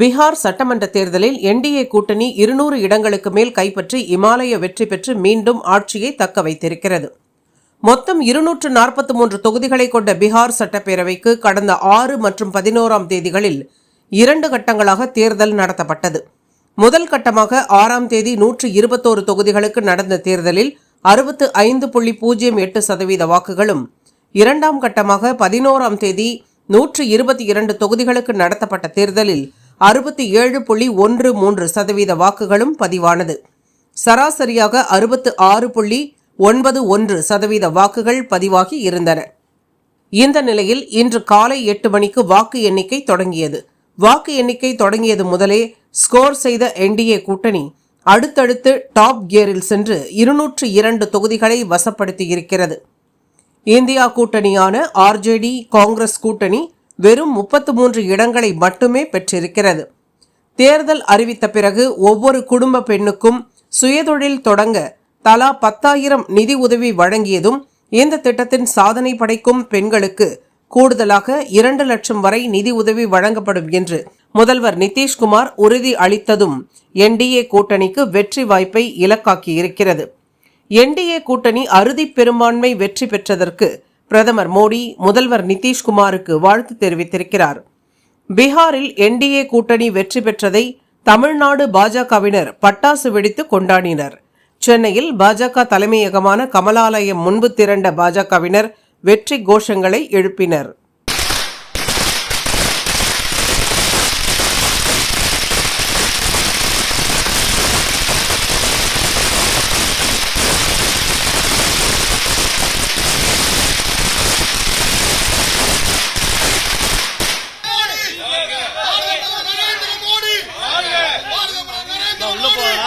பீகார் சட்டமன்ற தேர்தலில் என்டிஏ கூட்டணி இருநூறு இடங்களுக்கு மேல் கைப்பற்றி இமாலய வெற்றி பெற்று மீண்டும் ஆட்சியை தக்க வைத்திருக்கிறது. மொத்தம் இருநூற்று நாற்பத்தி மூன்று தொகுதிகளை கொண்ட பீகார் சட்டப்பேரவைக்கு கடந்த ஆறு மற்றும் பதினோராம் தேதிகளில் இரண்டு கட்டங்களாக தேர்தல் நடத்தப்பட்டது. முதல் கட்டமாக ஆறாம் தேதி நூற்று இருபத்தோரு தொகுதிகளுக்கு நடந்த தேர்தலில் அறுபத்து ஐந்து புள்ளி பூஜ்ஜியம் எட்டு சதவீத வாக்குகளும் இரண்டாம் கட்டமாக பதினோராம் தேதி நூற்று இருபத்தி இரண்டு தொகுதிகளுக்கு நடத்தப்பட்ட தேர்தலில் அறுபத்தி ஏழு புள்ளி ஒன்று மூன்று சதவீத வாக்குகளும் பதிவானது. சராசரியாக அறுபத்து ஆறு புள்ளி ஒன்பது ஒன்று சதவீத வாக்குகள் பதிவாகி இருந்தன. இந்த நிலையில் இன்று காலை எட்டு மணிக்கு வாக்கு எண்ணிக்கை தொடங்கியது. வாக்கு எண்ணிக்கை தொடங்கியது முதலே ஸ்கோர் செய்த என்டிஏ கூட்டணி அடுத்தடுத்து டாப் கியரில் சென்று இருநூற்று இரண்டு தொகுதிகளை வசப்படுத்தியிருக்கிறது. இந்தியா கூட்டணியான ஆர்ஜேடி காங்கிரஸ் கூட்டணி வெறும் முப்பத்து மூன்று இடங்களை மட்டுமே பெற்றிருக்கிறது. தேர்தல் அறிவித்த பிறகு ஒவ்வொரு குடும்ப பெண்ணுக்கும் சுயதொழில் தொடங்க தலா பத்தாயிரம் நிதி உதவி வழங்கியதும் இந்த திட்டத்தின் சாதனை படைக்கும் பெண்களுக்கு கூடுதலாக இரண்டு லட்சம் வரை நிதி உதவி வழங்கப்படும் என்று முதல்வர் நிதிஷ்குமார் உறுதி அளித்ததும் என்டிஏ கூட்டணிக்கு வெற்றி வாய்ப்பை இலக்காக்கியிருக்கிறது. என்டிஏ கூட்டணி அறுதி பெரும்பான்மை வெற்றி பெற்றதற்கு பிரதமர் மோடி முதல்வர் நிதிஷ்குமாருக்கு வாழ்த்து தெரிவித்திருக்கிறார். பீகாரில் என்டிஏ கூட்டணி வெற்றி பெற்றதை தமிழ்நாடு பாஜகவினர் பட்டாசு வெடித்து கொண்டாடினர். சென்னையில் பாஜக தலைமையகமான கமலாலயம் முன்பு திரண்ட பாஜகவினர் வெற்றி கோஷங்களை எழுப்பினர்.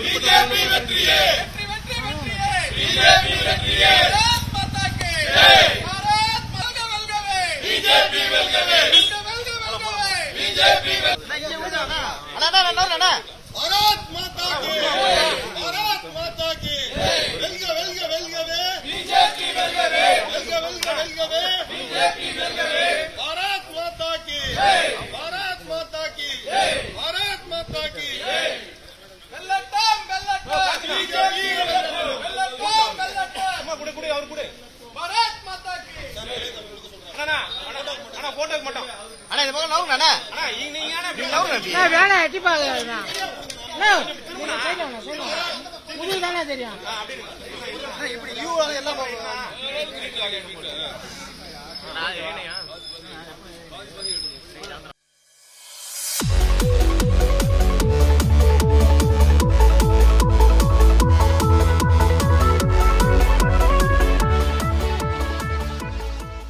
பிஜேபி வெற்றியே பிஜேபி அண்ணா போட்டோக்கு மட்டும். அண்ணா இந்த பக்கம் நவுங்க அண்ணா. அண்ணா நீங்க வேணாம் எட்டி புது தானே தெரியும். இப்படி யூ எல்லாம்